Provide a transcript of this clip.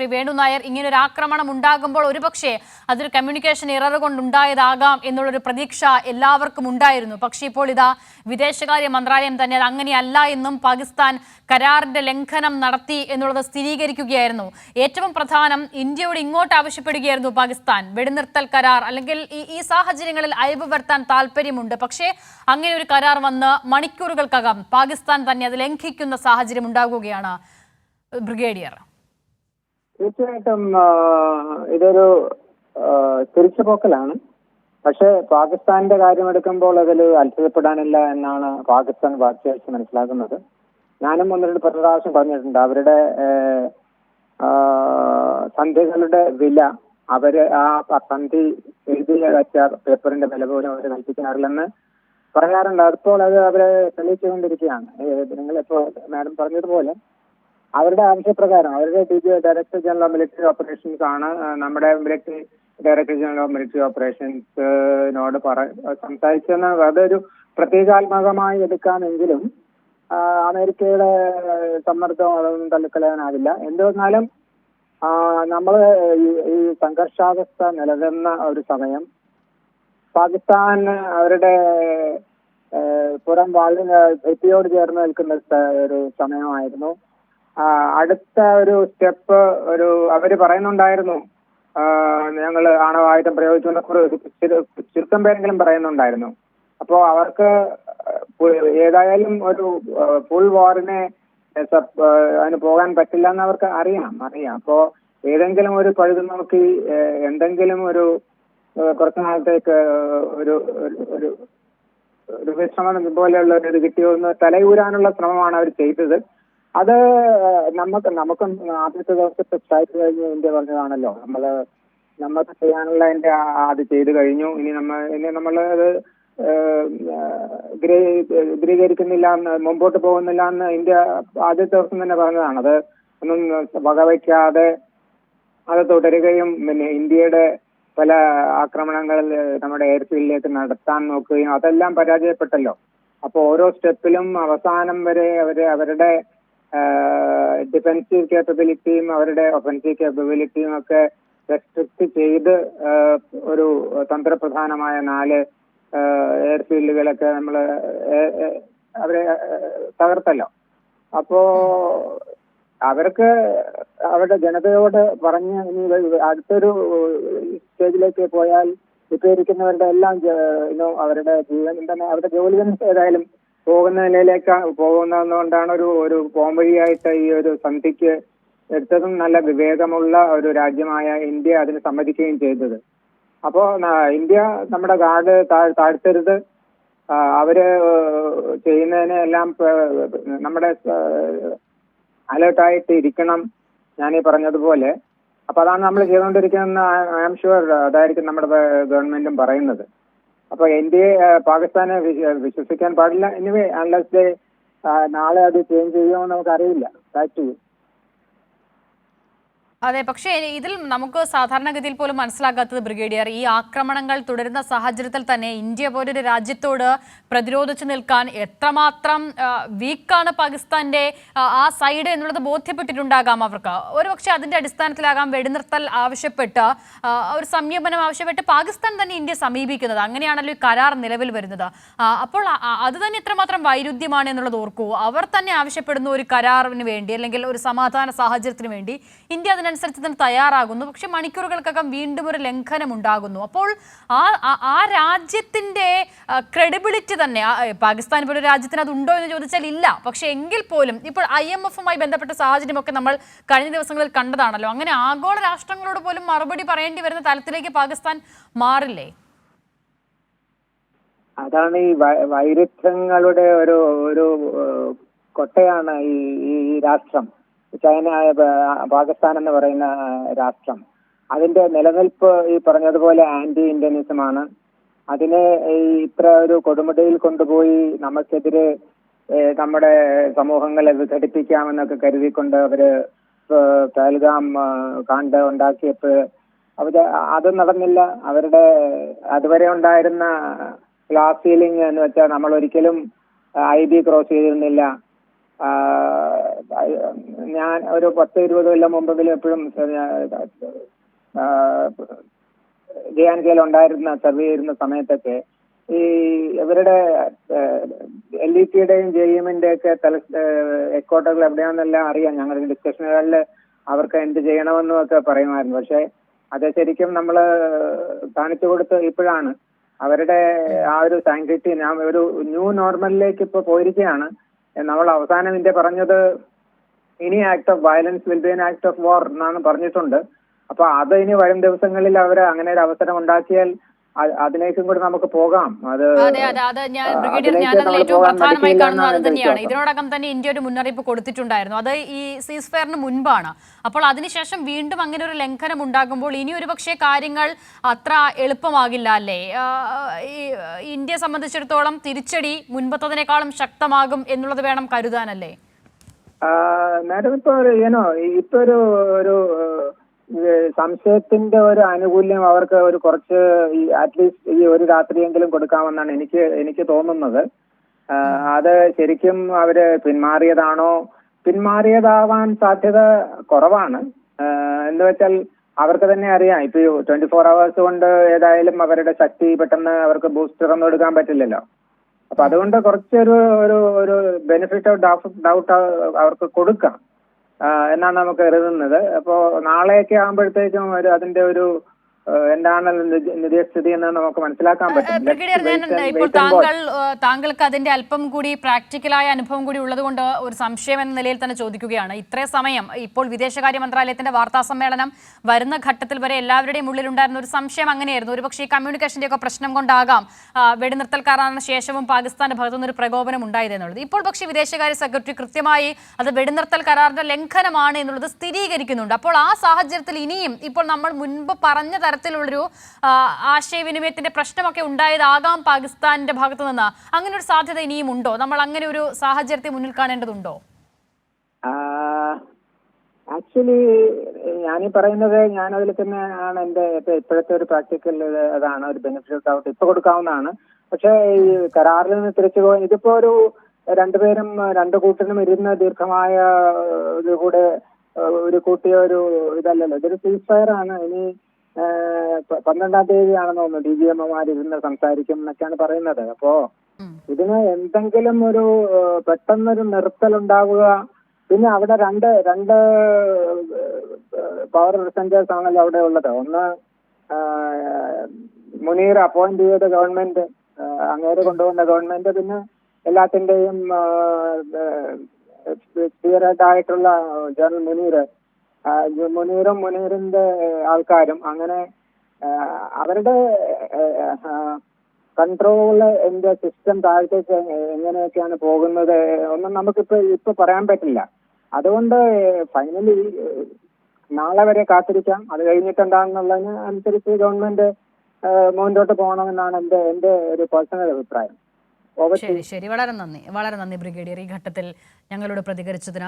ശ്രീ വേണു നായർ ഇങ്ങനെ ഒരു ആക്രമണം ഉണ്ടാകുമ്പോൾ ഒരുപക്ഷെ അതൊരു കമ്മ്യൂണിക്കേഷൻ ഇറർ കൊണ്ടുണ്ടായതാകാം എന്നുള്ളൊരു പ്രതീക്ഷ എല്ലാവർക്കും ഉണ്ടായിരുന്നു. പക്ഷേ ഇപ്പോൾ ഇതാ വിദേശകാര്യ മന്ത്രാലയം തന്നെ അത് അങ്ങനെയല്ല എന്നും പാകിസ്ഥാൻ കരാറിന്റെ ലംഘനം നടത്തി എന്നുള്ളത് സ്ഥിരീകരിക്കുകയായിരുന്നു. ഏറ്റവും പ്രധാനം ഇന്ത്യയോട് ഇങ്ങോട്ട് ആവശ്യപ്പെടുകയായിരുന്നു പാകിസ്ഥാൻ. വെടിനിർത്തൽ കരാർ അല്ലെങ്കിൽ ഈ ഈ സാഹചര്യങ്ങളിൽ അയവ് വരുത്താൻ താല്പര്യമുണ്ട്. പക്ഷേ അങ്ങനെ ഒരു കരാർ വന്ന് മണിക്കൂറുകൾക്കകം പാകിസ്ഥാൻ തന്നെ അത് ലംഘിക്കുന്ന സാഹചര്യം ഉണ്ടാകുകയാണ് ബ്രിഗേഡിയർ. തീർച്ചയായിട്ടും ഇതൊരു തിരിച്ചുപോക്കലാണ് പക്ഷേ പാകിസ്ഥാന്റെ കാര്യമെടുക്കുമ്പോൾ അതിൽ അത്ഭുതപ്പെടാനില്ല എന്നാണ് പാകിസ്ഥാൻ വാർത്തയച്ച് മനസ്സിലാക്കുന്നത്. ഞാനും ഒന്ന് രണ്ട് പ്രാവശ്യം പറഞ്ഞിട്ടുണ്ട് അവരുടെ സന്ധികളുടെ വില അവർ ആ സന്ധി എഴുതിയ വെച്ച പേപ്പറിന്റെ വില പോലും അവർ കൽപ്പിക്കാറില്ലെന്ന് പറയാറുണ്ട്. അപ്പോൾ അത് അവരെ തെളിയിച്ചുകൊണ്ടിരിക്കുകയാണ്. നിങ്ങൾ ഇപ്പോൾ മാഡം പറഞ്ഞതുപോലെ അവരുടെ ആവശ്യപ്രകാരം അവരുടെ D G director general of military operations ആണ് നമ്മുടെ military director general of military ഓപ്പറേഷൻസിനോട് പറ സംസാരിച്ചെന്ന് അതൊരു പ്രത്യേകാത്മകമായി എടുക്കാമെങ്കിലും അമേരിക്കയുടെ സമ്മർദ്ദം അതൊന്നും തള്ളിക്കളയാനാവില്ല. എന്തുവന്നാലും നമ്മൾ ഈ സംഘർഷാവസ്ഥ നിലനിന്ന ഒരു സമയം പാകിസ്ഥാൻ അവരുടെ പുറം വാളിന് ഭിത്തിയോട് ചേർന്ന് നിൽക്കുന്ന ഒരു സമയമായിരുന്നു. അടുത്ത ഒരു സ്റ്റെപ്പ് ഒരു അവർ പറയുന്നുണ്ടായിരുന്നു. ഞങ്ങൾ ആണവായുധം പ്രയോഗിച്ചുകൊണ്ട് ചുരുക്കം പേരെങ്കിലും പറയുന്നുണ്ടായിരുന്നു. അപ്പോ അവർക്ക് ഏതായാലും ഒരു ഫുൾ വാറിനെ അതിന് പോകാൻ പറ്റില്ല എന്ന് അവർക്ക് അറിയാം അറിയാം. അപ്പോ ഏതെങ്കിലും ഒരു പഴുതു നോക്കി എന്തെങ്കിലും ഒരു കുറച്ച് നാളത്തേക്ക് ഒരു ഒരു- വിശ്രമം പോലെയുള്ള ഒരു കിട്ടിയോ എന്ന് തലയൂരാനുള്ള ശ്രമമാണ് അവർ ചെയ്തത്. അത് നമുക്ക് നമുക്ക് ആദ്യത്തെ ദിവസത്തെ സ്ട്രൈക്ക് കഴിഞ്ഞ് ഇന്ത്യ പറഞ്ഞതാണല്ലോ. നമ്മൾ നമുക്ക് ചെയ്യാനുള്ള അതിന്റെ അത് ചെയ്തു കഴിഞ്ഞു. ഇനി നമ്മ ഇനി നമ്മൾ അത് ദൂരീകരിക്കുന്നില്ല എന്ന് മുമ്പോട്ട് പോകുന്നില്ല എന്ന് ഇന്ത്യ ആദ്യത്തെ ദിവസം തന്നെ പറഞ്ഞതാണ്. അത് ഒന്നും വകവയ്ക്കാതെ അത് തുടരുകയും പിന്നെ ഇന്ത്യയുടെ പല ആക്രമണങ്ങൾ നമ്മുടെ എയർഫീൽഡിലേക്ക് നടത്താൻ നോക്കുകയും അതെല്ലാം പരാജയപ്പെട്ടല്ലോ. അപ്പോൾ ഓരോ സ്റ്റെപ്പിലും അവസാനം വരെ അവർ അവരുടെ ഡിഫൻസീവ് കേപ്പബിലിറ്റിയും അവരുടെ ഒഫൻസീവ് കേപ്പബിലിറ്റിയും ഒക്കെ റെസ്ട്രിക്ട് ചെയ്ത് ഒരു തന്ത്രപ്രധാനമായ നാല് എയർഫീൽഡുകളൊക്കെ നമ്മൾ അവരെ തകർത്തല്ലോ. അപ്പോ അവർക്ക് അവരുടെ ജനതയോട് പറഞ്ഞ് ഇനി അടുത്തൊരു സ്റ്റേജിലേക്ക് പോയാൽ ഇപ്പൊ ഇരിക്കുന്നവരുടെ എല്ലാം അവരുടെ ജീവൻ തന്നെ അവരുടെ ജോലി തന്നെ ഏതായാലും പോകുന്ന നിലയിലേക്ക് പോകുന്നതുകൊണ്ടാണ് ഒരു ഒരു പോംവഴിയായിട്ട് ഈ ഒരു സന്ധിക്ക് എടുത്തതും നല്ല വിവേകമുള്ള ഒരു രാജ്യമായ ഇന്ത്യ അതിന് സമ്മതിക്കുകയും ചെയ്തത്. അപ്പോ ഇന്ത്യ നമ്മുടെ ഗാർഡ് താഴ് താഴ്ത്തരുത്. അവർ ചെയ്യുന്നതിനെ എല്ലാം നമ്മുടെ അലേർട്ടായിട്ട് ഇരിക്കണം. ഈ പറഞ്ഞതുപോലെ. അപ്പൊ അതാണ് നമ്മൾ ചെയ്തുകൊണ്ടിരിക്കുന്ന ഐ ആം ഷുവർ അതായിരിക്കും നമ്മുടെ ഗവൺമെന്റും പറയുന്നത്. അപ്പൊ ഇന്ത്യയെ പാകിസ്ഥാനെ വിശ്വ- വിശ്വസിക്കാൻ പാടില്ല. എനിവേ അൺലെസ് നാളെ അത് ചേഞ്ച് ചെയ്യുമോ നമുക്ക് അറിയില്ല ബാക്ക് ടു അതെ പക്ഷേ ഇതിൽ നമുക്ക് സാധാരണഗതിയിൽ പോലും മനസ്സിലാക്കാത്തത് ബ്രിഗേഡിയർ. ഈ ആക്രമണങ്ങൾ തുടരുന്ന സാഹചര്യത്തിൽ തന്നെ ഇന്ത്യ പോലൊരു രാജ്യത്തോട് പ്രതിരോധിച്ചു നിൽക്കാൻ എത്രമാത്രം വീക്കാണ് പാകിസ്ഥാന്റെ ആ, സൈഡ് എന്നുള്ളത് ബോധ്യപ്പെട്ടിട്ടുണ്ടാകാം അവർക്ക്. ഒരുപക്ഷെ അതിന്റെ അടിസ്ഥാനത്തിലാകാം വെടിനിർത്തൽ ആവശ്യപ്പെട്ട് ഒരു സംയമനം ആവശ്യപ്പെട്ട് പാകിസ്ഥാൻ തന്നെ ഇന്ത്യ സമീപിക്കുന്നത്. അങ്ങനെയാണല്ലോ ഈ കരാർ നിലവിൽ വരുന്നത്. അപ്പോൾ അത് തന്നെ എത്രമാത്രം വൈരുദ്ധ്യമാണ് എന്നുള്ളത് ഓർക്കൂ. അവർ തന്നെ ആവശ്യപ്പെടുന്ന ഒരു കരാറിന് വേണ്ടി അല്ലെങ്കിൽ ഒരു സമാധാന സാഹചര്യത്തിന് വേണ്ടി ഇന്ത്യ അതിനനുസരിച്ച് തന്നെ തയ്യാറാകുന്നു. പക്ഷെ മണിക്കൂറുകൾക്കകം വീണ്ടും ഒരു ലംഘനം ഉണ്ടാകുന്നു. അപ്പോൾ ആ ആ- രാജ്യത്തിന്റെ ക്രെഡിബിലിറ്റി തന്നെ പാകിസ്ഥാൻ പോലെ രാജ്യത്തിന് അതുണ്ടോ എന്ന് ചോദിച്ചാൽ ഇല്ല. പക്ഷെ എങ്കിൽ പോലും ഇപ്പോൾ ഐ എം എഫുമായി ബന്ധപ്പെട്ട സാഹചര്യമൊക്കെ നമ്മൾ കഴിഞ്ഞ ദിവസങ്ങളിൽ കണ്ടതാണല്ലോ. അങ്ങനെ ആഗോള രാഷ്ട്രങ്ങളോട് പോലും മറുപടി പറയേണ്ടി വരുന്ന തലത്തിലേക്ക് പാകിസ്ഥാൻ മാറില്ലേ? അതാണ് ഈ വൈരുദ്ധ്യങ്ങളുടെ ഒരു ഒരു കൊട്ടയാണ് ഈ ഈ രാഷ്ട്രം. ചൈന പാകിസ്ഥാൻ എന്ന് പറയുന്ന രാഷ്ട്രം. അതിന്റെ നിലനിൽപ്പ് ഈ പറഞ്ഞതുപോലെ ആന്റി ഇന്ത്യനിസമാണ് അതിനെ ഇത്ര ഒരു കൊടുമുടിയിൽ കൊണ്ടുപോയി നമുക്കെതിരെ നമ്മുടെ സമൂഹങ്ങളെ വിഘടിപ്പിക്കാമെന്നൊക്കെ കരുതിക്കൊണ്ട് അവർ പഹൽഗാം കാണ്ട് ഉണ്ടാക്കിയപ്പോൾ അവർ അത് നടന്നില്ല. അവരുടെ അതുവരെ ഉണ്ടായിരുന്ന ക്ലാസ് സീലിംഗ് എന്ന് വെച്ചാൽ നമ്മൾ ഒരിക്കലും ഐ ബി ക്രോസ് ചെയ്തിരുന്നില്ല. ഞാൻ ഒരു പത്ത് ഇരുപത് കൊല്ലം മുമ്പെങ്കിലും എപ്പോഴും ജെ ആൻഡ് കെയിൽ ഉണ്ടായിരുന്ന സർവേ ചെയ്യുന്ന സമയത്തൊക്കെ ഈ ഇവരുടെ എൽ ഇ പിയുടെയും ജെ എമ്മിന്റെ ഒക്കെ തല ഹെഡ്ക്വാർട്ടറുകൾ എവിടെയാണെന്നെല്ലാം അറിയാം. ഞങ്ങളുടെ ഡിസ്കഷനുകളിൽ അവർക്ക് എന്ത് ചെയ്യണമെന്നും ഒക്കെ പറയുമായിരുന്നു. പക്ഷെ അത് ശരിക്കും നമ്മൾ കാണിച്ചു കൊടുത്ത് ഇപ്പോഴാണ്. അവരുടെ ആ ഒരു സാങ്ക്ടിറ്റി ഞാൻ ഒരു ന്യൂ നോർമലിലേക്ക് ഇപ്പോൾ പോയിരിക്കുകയാണ് നമ്മൾ അവസാനം ഇന്ത്യ പറഞ്ഞത് ഇനി act of violence will be an act of war എന്നാണ് പറഞ്ഞിട്ടുണ്ട്. അപ്പൊ അത് ഇനി വരും ദിവസങ്ങളിൽ അവർ അങ്ങനെ ഒരു അവസരം ഉണ്ടാക്കിയാൽ അതിലേക്കും കൂടെ നമുക്ക് പോകാം. അത് അതെ അതെ അത് ഞാൻ ബ്രിഗേഡിയർ ഞാൻ അതിൽ ഏറ്റവും പ്രധാനമായി കാണുന്നത് അത് തന്നെയാണ്. ഇതിനോടകം തന്നെ ഇന്ത്യ ഒരു മുന്നറിയിപ്പ് കൊടുത്തിട്ടുണ്ടായിരുന്നു. അത് ഈ സീസ് ഫെയറിന് മുൻപാണ്. അപ്പോൾ അതിനുശേഷം വീണ്ടും അങ്ങനെ ഒരു ലംഘനം ഉണ്ടാകുമ്പോൾ ഇനി ഒരു പക്ഷേ കാര്യങ്ങൾ അത്ര എളുപ്പമാകില്ല അല്ലേ? ഇന്ത്യയെ സംബന്ധിച്ചിടത്തോളം തിരിച്ചടി മുൻപത്തതിനേക്കാളും ശക്തമാകും എന്നുള്ളത് വേണം കരുതാനല്ലേ? മാഡം ഇപ്പൊ ഇപ്പൊ ഒരു ഒരു സംശയത്തിന്റെ ഒരു ആനുകൂല്യം അവർക്ക് ഒരു കുറച്ച് ഈ അറ്റ്ലീസ്റ്റ് ഈ ഒരു രാത്രിയെങ്കിലും കൊടുക്കാമെന്നാണ് എനിക്ക് എനിക്ക് തോന്നുന്നത്. അത് ശരിക്കും അവർ പിന്മാറിയതാണോ? പിന്മാറിയതാവാൻ സാധ്യത കുറവാണ്. എന്ന് വെച്ചാൽ അവർക്ക് തന്നെ അറിയാം. ഇപ്പൊ ട്വന്റി ഫോർ അവേഴ്സ് കൊണ്ട് ഏതായാലും അവരുടെ ശക്തി പെട്ടെന്ന് അവർക്ക് ബൂസ്റ്റർ ഒന്നും എടുക്കാൻ പറ്റില്ലല്ലോ. അപ്പൊ അതുകൊണ്ട് കുറച്ചൊരു ഒരു ഒരു ബെനിഫിറ്റ് ഓഫ് ഡൗട്ട് അവർക്ക് കൊടുക്കാം. എന്നാണ് നമുക്ക് കരുതുന്നത്. അപ്പോ നാളെയൊക്കെ ആകുമ്പോഴത്തേക്കും ഒരു അതിന്റെ ഒരു എന്താണ് നിജസ്ഥിതി എന്ന് നമുക്ക് മനസ്സിലാക്കാൻ പറ്റും. ഇപ്പോൾ. താങ്കൾ താങ്കൾക്ക് അതിന്റെ അല്പം കൂടി പ്രാക്ടിക്കലായ അനുഭവം കൂടി ഉള്ളതുകൊണ്ട് ഒരു സംശയം എന്ന നിലയിൽ തന്നെ ചോദിക്കുകയാണ്. ഇത്രയും സമയം ഇപ്പോൾ വിദേശകാര്യ മന്ത്രാലയത്തിന്റെ വാർത്താ സമ്മേളനം വരുന്ന ഘട്ടത്തിൽ വരെ എല്ലാവരുടെയും ഉള്ളിൽ ഉണ്ടായിരുന്ന ഒരു സംശയം അങ്ങനെയായിരുന്നു. ഒരുപക്ഷേ ഈ കമ്മ്യൂണിക്കേഷന്റെ ഒക്കെ പ്രശ്നം കൊണ്ടാകാം വെടിനിർത്തൽ കരാറിന് ശേഷവും പാകിസ്ഥാന്റെ ഭാഗത്തുനിന്ന് ഒരു പ്രകോപനം ഉണ്ടായത് എന്നുള്ളത് ഇപ്പോൾ പക്ഷേ വിദേശകാര്യ സെക്രട്ടറി കൃത്യമായി അത് വെടിനിർത്തൽ കരാറിന്റെ ലംഘനമാണ് എന്നുള്ളത് സ്ഥിരീകരിക്കുന്നുണ്ട്. അപ്പോൾ ആ സാഹചര്യത്തിൽ ഇനിയും ഇപ്പോൾ നമ്മൾ മുൻപ് പറഞ്ഞ തരത്തിലുള്ളൊരു ആശയവിനിമയത്തിന്റെ പ്രശ്നമൊക്കെ ഉണ്ടായതാകാം പാകിസ്ഥാന്റെ ഭാഗത്തു നിന്ന് അങ്ങനെ ഒരു സാധ്യത ഇനിയും ഉണ്ടോ? നമ്മൾ അങ്ങനെ ഒരു സാഹചര്യത്തെ മുന്നിൽ കാണേണ്ടതുണ്ടോ? ആക്ച്വലി ഞാനീ പറയുന്നത് ഞാൻ അതിൽ തന്നെ ആണ് എന്റെ ഇപ്പൊ ഇപ്പോഴത്തെ ഒരു പ്രാക്ടിക്കൽ അതാണ് ഒരു ബെനിഫിറ്റ് ഔട്ട് ഇപ്പൊ കൊടുക്കാവുന്നതാണ്. പക്ഷേ ഈ കരാറിൽ നിന്ന് തിരിച്ചു പോകാൻ ഇതിപ്പോ ഒരു രണ്ടുപേരും രണ്ടു കൂട്ടിനും ഇരുന്ന ദീർഘമായ ഒരു കൂടെ ഒരു കൂട്ടിയ ഒരു ഇതല്ലല്ലോ ഇതൊരു സീസ് ഫയർ ആണ്. ഇനി പന്ത്രണ്ടാം തീയതി ആണെന്ന് തോന്നുന്നു. ഡി ജി എമ്മമാർ ഇരുന്ന് സംസാരിക്കും എന്നൊക്കെയാണ് പറയുന്നത്. അപ്പോ. ഇതിന് എന്തെങ്കിലും ഒരു പെട്ടെന്നൊരു നിർത്തൽ ഉണ്ടാവുക പിന്നെ അവിടെ രണ്ട് രണ്ട് പവർ റിസന്റേഴ്സ് ആണല്ലോ അവിടെ ഉള്ളത്. ഒന്ന് മുനീർ അപ്പോയിന്റ് ചെയ്ത ഗവൺമെന്റ് അങ്ങേര് കൊണ്ടുവന്ന ഗവൺമെന്റ് പിന്നെ എല്ലാത്തിന്റെയും സ്പിയറേഡ് ആയിട്ടുള്ള ജനറൽ മുനീർ മുനീറും മുനീറിന്റെ ആൾക്കാരും അങ്ങനെ അവരുടെ കൺട്രോൾ എന്റെ സിസ്റ്റം താഴത്തേക്ക് എങ്ങനെയൊക്കെയാണ് പോകുന്നത് ഒന്നും നമുക്കിപ്പോ ഇപ്പൊ പറയാൻ പറ്റില്ല. അതുകൊണ്ട് ഫൈനലി നാളെ വരെ കാത്തിരിക്കാം. അത് കഴിഞ്ഞിട്ട് എന്താണെന്നുള്ളതിന് അനുസരിച്ച് ഗവൺമെന്റ് മുന്നോട്ട് പോകണമെന്നാണ് എന്റെ എന്റെ ഒരു പേഴ്സണൽ അഭിപ്രായം. ശരി ശരി. വളരെ നന്ദി. വളരെ നന്ദി ബ്രിഗേഡിയർ ഈ ഘട്ടത്തിൽ ഞങ്ങളോട് പ്രതികരിച്ചതിന്.